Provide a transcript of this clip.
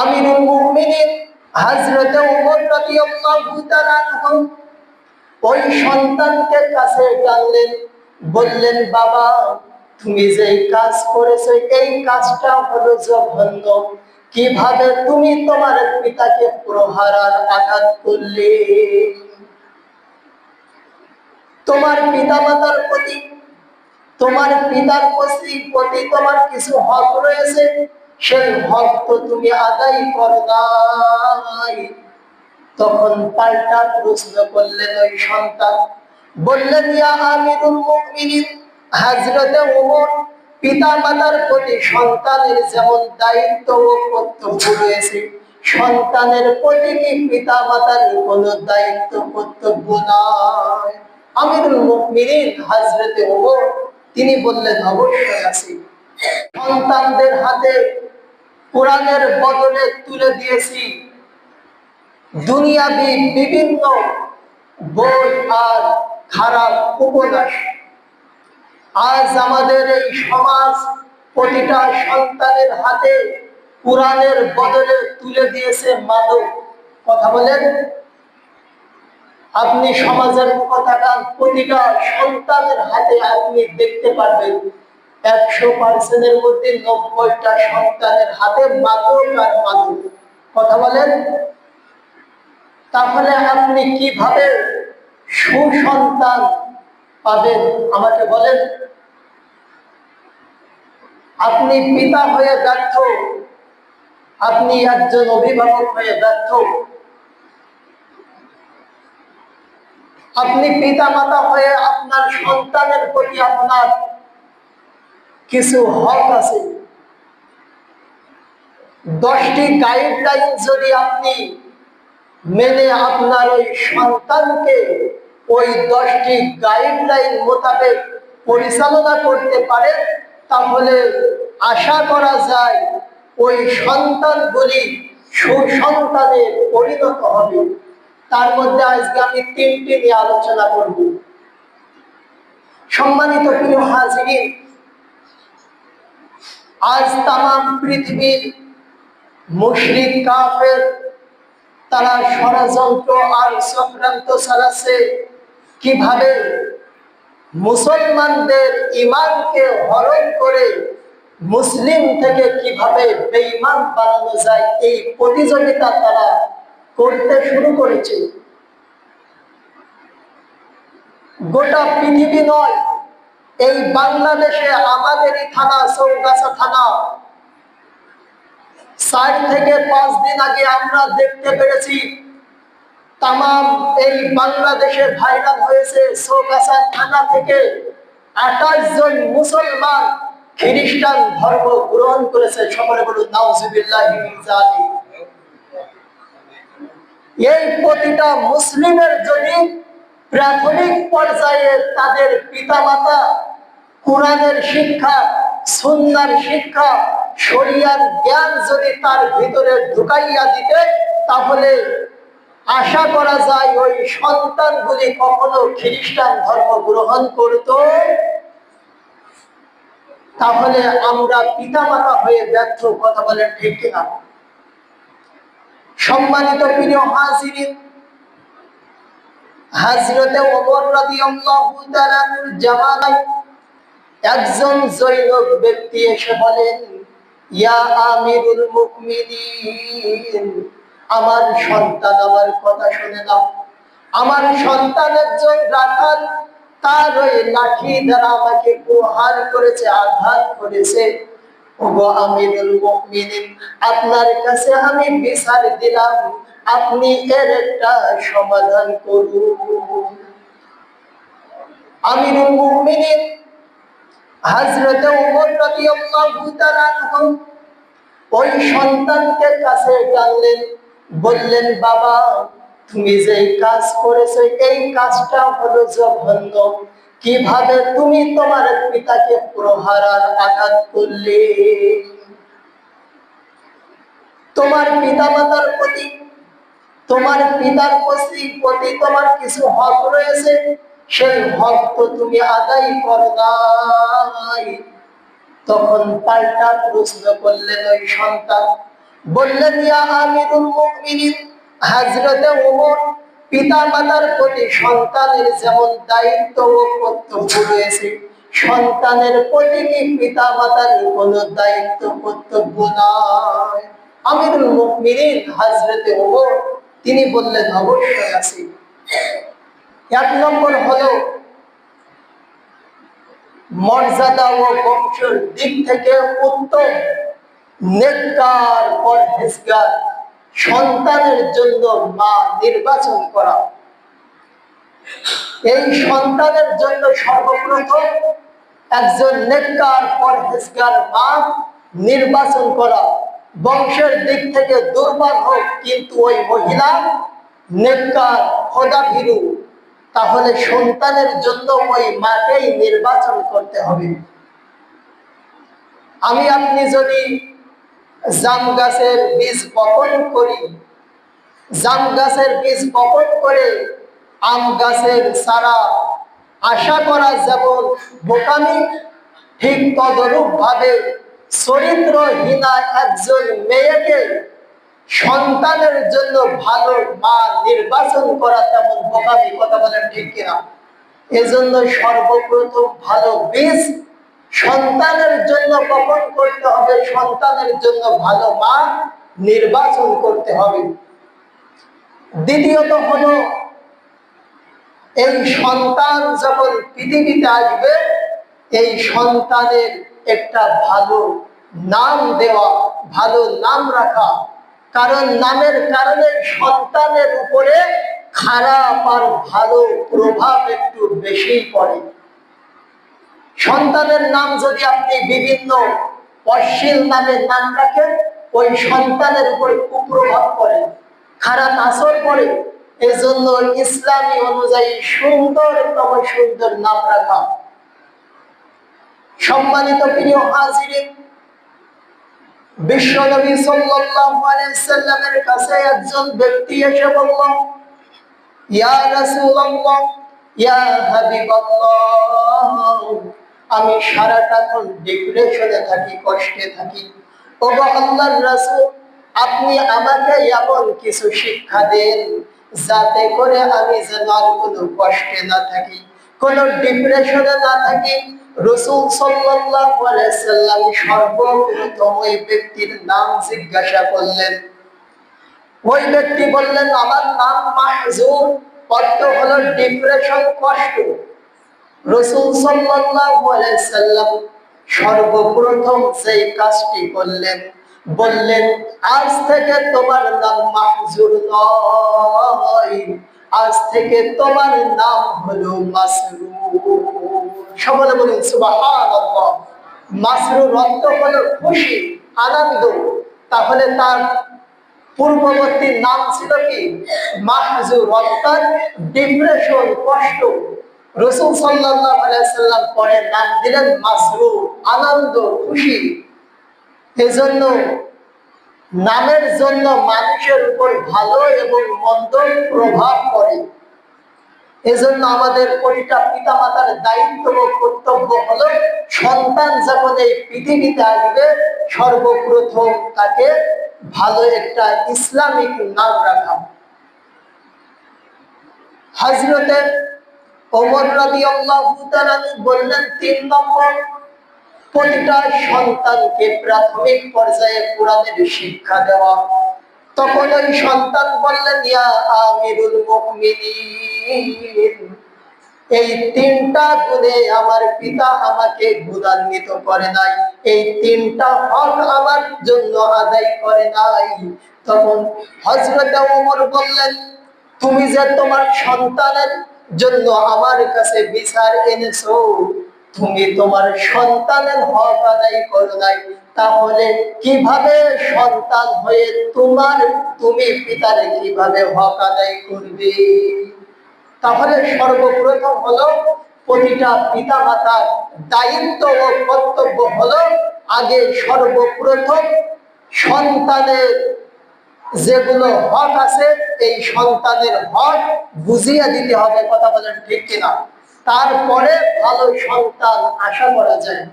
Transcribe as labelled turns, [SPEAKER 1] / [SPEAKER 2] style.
[SPEAKER 1] আমিরুল মুমিনিন হযরত ওমর রাদিয়াল্লাহু তাআলা ওই সন্তানকে কাছে টানলেন, বললেন, বাবা, তুমি যে কাজ করেছ, এই কাজটা হলো জঘন্য। কীভাবে তুমি তোমার পিতাকে প্রহার আর আঘাত করলে? তোমার পিতামাতার প্রতি, তোমার পিতার প্রতি তোমার কিছু হক রয়েছে? সেই হক তুমি আদায় করো নাই। তখন পাল্টা প্রশ্ন করলেন ওই সন্তান। বললেন আমিরুল মুমিনিন ওমর পিতা মাতার প্রতি সন্তানের যেমন দায়িত্ব ও কর্তব্য রয়েছে, সন্তানের প্রতি কি পিতা মাতার কোনো দায়িত্ব কর্তব্য নাই আমিরুল মুমিনিন, হযরতে ওমর, তিনি বললেন, অবশ্যই আছে। সন্তানদের হাতে কোরআনের বদলে তুলে দিয়েছি। দুনিয়াবি বিভিন্ন বই আর খারাপ উপন্যাস। আজ আমাদের এই সমাজ প্রতিটা সন্তানের হাতে কোরআনের বদলে তুলে দিয়েছে মাদক। কথা বলেন। আপনি সমাজের কথাটা প্রতিটা সন্তানের হাতে আপনি দেখতে পারবেন। একশো পার্সেন্টের মধ্যে নব্বইটা সন্তানের হাতে কথা বলেন? তাহলে আপনি কীভাবে সুসন্তান পাবেন? আমাকে বলেন। আপনি পিতা হয়ে ব্যর্থ, আপনি একজন অভিভাবক হয়ে ব্যর্থ। আপনি পিতা মাতা হয়ে আপনার সন্তানের প্রতি আপনার কিছু হক আছে। দশটি গাইডলাইন যদি আপনি মেনে আপনার ওই সন্তানকে ওই দশটি গাইডলাইন মোতাবেক পরিচালনা করতে পারে তাহলে আশা করা যায় ওই সন্তানগুলি সুসন্তানে পরিণত হবে। তার মধ্যে আজকে আমি তিনটি নিয়ে আলোচনা করব। সম্মানিত প্রিয় হাজিরিন আজ তাম পৃথিবীর মুশরিক কাফের, তারা ষড়যন্ত্র আর চক্রান্ত চালাচ্ছে। কীভাবে মুসলমানদের ইমানকে হরণ করে মুসলিম থেকে কীভাবে বেঈমান বানানো যায়, এই প্রতিযোগিতা তারা করতে শুরু করেছে। গোটা পৃথিবী নয় এই বাংলাদেশে আমাদেরই থানা, চৌগাছা থানা। চার থেকে পাঁচ দিন আগে আমরা দেখতে পেরেছি তাম এই বাংলাদেশে ভাইরাল হয়েছে চৌগাছা থানা থেকে আঠাশ জন মুসলমান খ্রিস্টান ধর্ম গ্রহণ করেছে। সকলে বলুন এই প্রতিটা মুসলিমের জন্য প্রাথমিক পর্যায়ে তাদের পিতামাতা কোরআনের শিক্ষা, সুন্নার শিক্ষা, শরিয়ার জ্ঞান যদি তার ভিতরে ঢুকাইয়া দিতে, তাহলে আশা করা যায় ওই সন্তানগুলি কখনো খ্রিস্টান ধর্ম গ্রহণ করত। তাহলে আমরা পিতামাতা হয়ে ব্যর্থ কথা বলেন ঠিক কিনা? সম্মানিত প্রিয় হাজিরিন, হাজরতে ওমর রাদিয়াল্লাহু তাআলার জামানায় একজন জৈনক ব্যক্তি এসে বলেন, ইয়া আমিরুল মুমিনিন, আমার সন্তান আমার কথা শুনে নাও। আমার সন্তান একজন রাখাল, তার ওই লাঠি দ্বারা আমাকে প্রহার করেছে, আঘাত করেছে। ওগো আমিরুল মুমিনিন, আপনার কাছে আমি বিচার দিলাম, আপনি এর একটা সমাধান করুন। আমিরুল মুমিনিন তাআলা ওই সন্তানকে কাছে বললেন, বাবা, তুমি যে কাজ করেছ, এই কাজটা হলো জঘন্য। কীভাবে তুমি তোমার পিতাকে প্রহার আর আঘাত করলে? তোমার পিতামাতার প্রতি, তোমার পিতার প্রতি তোমার কিছু হক রয়েছে? সেই হক তুমি আদায় করো নাই। তখন পাল্টা প্রশ্ন করলেন ওই সন্তান, বললেন আমিরুল ওমর পিতা মাতার প্রতি সন্তানের যেমন দায়িত্ব ও কর্তব্য রয়েছে, সন্তানের প্রতি কি পিতা মাতার কোনো দায়িত্ব কর্তব্য নাই? আমিরুল মুমিনিন হযরতে ওমর, তিনি বললেন, অবশ্যই আছে। এক নম্বর হলো মর্যাদা ও বংশের দিক থেকে উত্তম পরহেজগার, সন্তানের জন্য মা নির্বাচন করা। এই সন্তানের জন্য সর্বপ্রথম একজন নেককার পরহেজগার মা নির্বাচন করা। বংশের দিক থেকে দুর্বল হোক, কিন্তু ওই মহিলা নেককার, খোদাভীরু তাহলে সন্তানের জন্য ওই মাকেই নির্বাচন করতে হবে। আমি আপনি যদি জাম গাছের বীজ বপন করি, জাম গাছের বীজ বপন করে আম গাছের সারা আশা করা যেমন বোকামি ঠিক তদরূপ ভাবে চরিত্রহীনা একজন মেয়েকে সন্তানের জন্য ভালো মা নির্বাচন করা তেমন বোকামি কথা বলেন ঠিক কিনা? এজন্য সর্বপ্রথম ভালো বীজ সন্তানের জন্য বপন করতে হবে, সন্তানের জন্য ভালো মা নির্বাচন করতে হবে। দ্বিতীয়ত হলো, এই সন্তান যখন পৃথিবীতে আসবে, এই সন্তানের একটা ভালো নাম দেওয়া, ভালো নাম রাখা কারণ নামের কারণে সন্তানের উপরে খারাপ আর ভালো প্রভাব একটু বেশি পড়ে। সন্তানের নাম যদি আপনি বিভিন্ন অশ্লীল নামের নাম রাখেন, ওই সন্তানের উপর কুপ্রভাব পড়ে। খারাপ আসর পড়ে। এজন্য ইসলামী অনুযায়ী সুন্দরতম সুন্দর নাম রাখা। সম্মানিত প্রিয় হাজিরিন কাছে একজন ব্যক্তি ইয়া ইয়া আমি সারাটাক্ষণ ডিপ্রেশনে থাকি, কষ্টে থাকি। ও আল্লাহর রাসূল, আপনি আমাকে এমন কিছু শিক্ষা দেন যাতে করে আমি যেন আর কোনো কষ্টে না থাকি, কোনো ডিপ্রেশনে না থাকি রসুল সাল্লাম সর্বপ্রথম ওই ব্যক্তির নাম জিজ্ঞাসা করলেন। ওই ব্যক্তি বললেন, আমার নাম অর্থ হলো ডিপ্রেশন কষ্ট। রসুল সাল্লাম সর্বপ্রথম সেই কাজটি করলেন, বললেন, আজ থেকে তোমার নাম মাহজুর নয়, আজ থেকে তোমার নাম হলো মাসরুর সকলে বলুন সুবহানাল্লাহ। মাসরুর অর্থ হলো খুশি, আনন্দ। তাহলে তার পূর্ববর্তী নাম ছিল কি? মাহজুর অর্থাৎ ডিপ্রেশন, কষ্ট। রসুল সাল্লাল্লাহু আলাইহি সাল্লাম পরে নাম দিলেন মাসরুর আনন্দ, খুশি। এজন্য নামের জন্য মানুষের উপর ভালো এবং মন্দ প্রভাব পড়ে। এজন্য আমাদের প্রতিটা পিতা মাতার দায়িত্ব ও কর্তব্য হলো সন্তান যখন এই পৃথিবীতে আসবে, সর্বপ্রথম তাকে ভালো একটা ইসলামিক নাম রাখা হজরতের ওমর আল্লাহ বললেন, তিন নম্বর, প্রতিটা সন্তানকে প্রাথমিক পর্যায়ে কোরআনের শিক্ষা দেওয়া। তখন ওই সন্তান বললেন, ইয়া আমিরুল মুমিনিন। এই তিনটা গুণে আমার পিতা আমাকে গুণান্বিত করে নাই। এই তিনটা হক আমার জন্য আদায় করে নাই। তখন হজরত ওমর বললেন, তুমি যে তোমার সন্তানের জন্য আমার কাছে বিচার এনেছো, তুমি তোমার সন্তানের হক আদায় করো নাই। তাহলে কীভাবে সন্তান হয়ে তোমার, তুমি পিতারে কীভাবে হক আদায় করবে? তাহলে সর্বপ্রথম হলো প্রতিটা পিতা মাতার দায়িত্ব ও কর্তব্য হলো আগে সর্বপ্রথম সন্তানের যেগুলো হক আছে, এই সন্তানের হক বুঝিয়ে দিতে হবে, কথা বলেন ঠিক কিনা। তারপরে ভালো সন্তান আশা করা যায়।